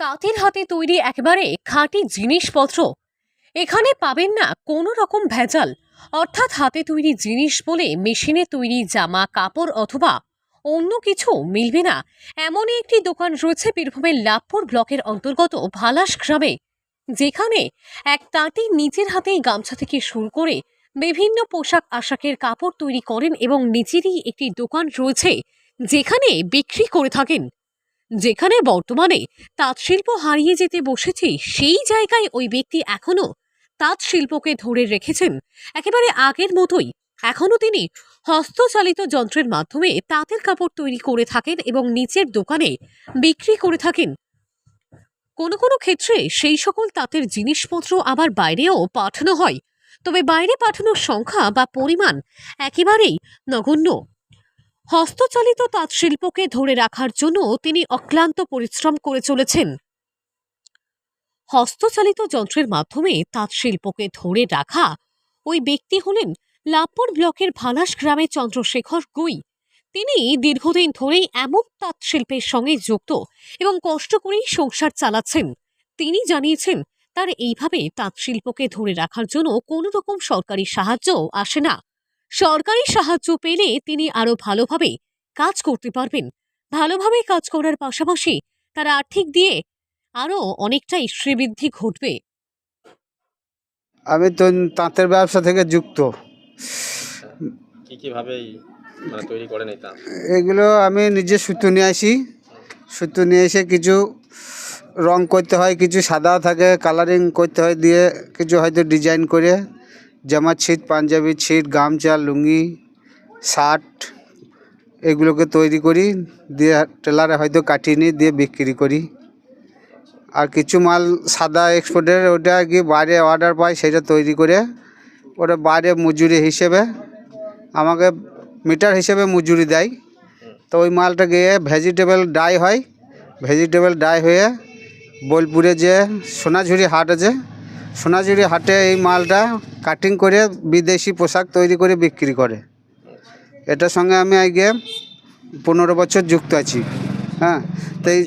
তাঁতের হাতে তৈরি একেবারে খাঁটি জিনিসপত্র। এখানে পাবেন না কোনো রকম ভেজাল, অর্থাৎ হাতে তৈরি জিনিস বলে মেশিনে তৈরি জামা, কাপড় অথবা অন্য কিছু মিলবে না। এমনই একটি দোকান রয়েছে বীরভূমের লাভপুর ব্লকের অন্তর্গত ভালাস গ্রামে। যেখানে এক তাঁতি নিজের হাতেই গামছা থেকে শুরু করে বিভিন্ন পোশাক আশাকের কাপড় তৈরি করেন এবং নিজেরই একটি দোকান রয়েছে যেখানে বিক্রি করে থাকেন। যেখানে বর্তমানে তাঁত শিল্প হারিয়ে যেতে বসেছে, সেই জায়গায় ওই ব্যক্তি এখনও তাঁত শিল্পকে ধরে রেখেছেন। একেবারে আগের মতোই এখনও তিনি হস্তচালিত যন্ত্রের মাধ্যমে তাঁতের কাপড় তৈরি করে থাকেন এবং নিচের দোকানে বিক্রি করে থাকেন। কোনো কোনো ক্ষেত্রে সেই সকল তাঁতের জিনিসপত্র আবার বাইরেও পাঠানো হয়, তবে বাইরে পাঠানোর সংখ্যা বা পরিমাণ একেবারেই নগণ্য। হস্তচালিত তাঁত শিল্পকে ধরে রাখার জন্য তিনি অক্লান্ত পরিশ্রম করে চলেছেন। হস্তচালিত যন্ত্রের মাধ্যমে তাঁত শিল্পকে ধরে রাখা, ওই ব্যক্তি হলেন লাভপুর ব্লকের ভালাস গ্রামে চন্দ্রশেখর গুই। তিনি দীর্ঘদিন ধরেই এমন তাঁত শিল্পের সঙ্গে যুক্ত এবং কষ্ট করেই সংসার চালাচ্ছেন। তিনি জানিয়েছেন, তার এইভাবে তাঁত শিল্পকে ধরে রাখার জন্য কোনো রকম সরকারি সাহায্য আসে না। সরকারি সাহায্য পেলে তিনি আরও ভালোভাবে কাজ করতে পারবেন। ভালোভাবে কাজ করার পাশাপাশি তার আর্থিক দিয়ে আরও অনেকটাই শ্রীবৃদ্ধি ঘটবে। আমি তো তাঁতের ব্যবসা থেকে যুক্ত। কি কীভাবে মানে তৈরি করেন এই তাঁত? এগুলো আমি নিজে সুতো নিয়ে আসি। সুতো নিয়ে এসে কিছু রং করতে হয় কিছু সাদা থাকে কালারিং করতে হয় দিয়ে কিছু হয়তো ডিজাইন করে জামার ছিট পাঞ্জাবি ছিট গামছা, লুঙ্গি, শার্ট এগুলোকে তৈরি করি, দিয়ে টেলারে হয়তো কাটিয়ে নিই দিয়ে বিক্রি করি। আর কিছু মাল সাদা এক্সপোর্টের ওটা কি বাইরে অর্ডার পাই সেটা তৈরি করে, ওটা বাইরে মজুরি হিসেবে, আমাকে মিটার হিসেবে মজুরি দেয়। তো ওই মালটা গিয়ে ভেজিটেবল ডাই হয় ভেজিটেবল ডাই হয়ে বোলপুরে যে সোনাঝুরি হাট আছে সোনাঝুরি হাটে এই মালটা কাটিং করে বিদেশি পোশাক তৈরি করে বিক্রি করে। এটার সঙ্গে আমি আগে পনেরো বছর যুক্ত আছি। হ্যাঁ তো এই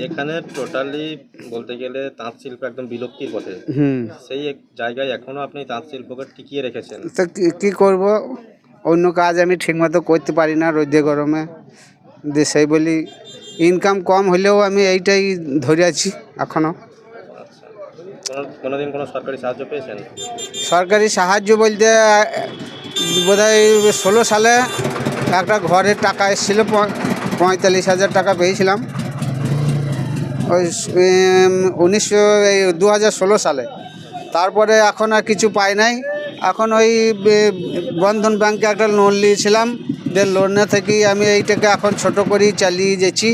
টোটালি বলতে গেলে তাঁত শিল্প একদম বিলুপ্তির পথে হুম। সেই এক জায়গায় এখনও আপনি তাঁত শিল্পকে টিকিয়ে রেখেছেন। তো কী করব? অন্য কাজ আমি ঠিকমতো করতে পারি না রোদে গরমে। সেই বলি ইনকাম কম হলেও আমি এইটাই ধরে আছি এখনও কোনোদিন কোনো সরকারি সাহায্য পেয়েছেন? সরকারি সাহায্য বলতে ষোলো সালে একটা ঘরের টাকা এসেছিল পঁয়তাল্লিশ হাজার টাকা পেয়েছিলাম। ওই উনিশশো দু হাজার ষোলো সালে। তারপরে এখন আর কিছু পাই নাই। এখন ওই বন্ধন ব্যাংকে একটা লোন নিয়েছিলাম। যে লোনে থেকেই আমি এইটাকে এখন ছোট করেই চালিয়ে যাচ্ছি।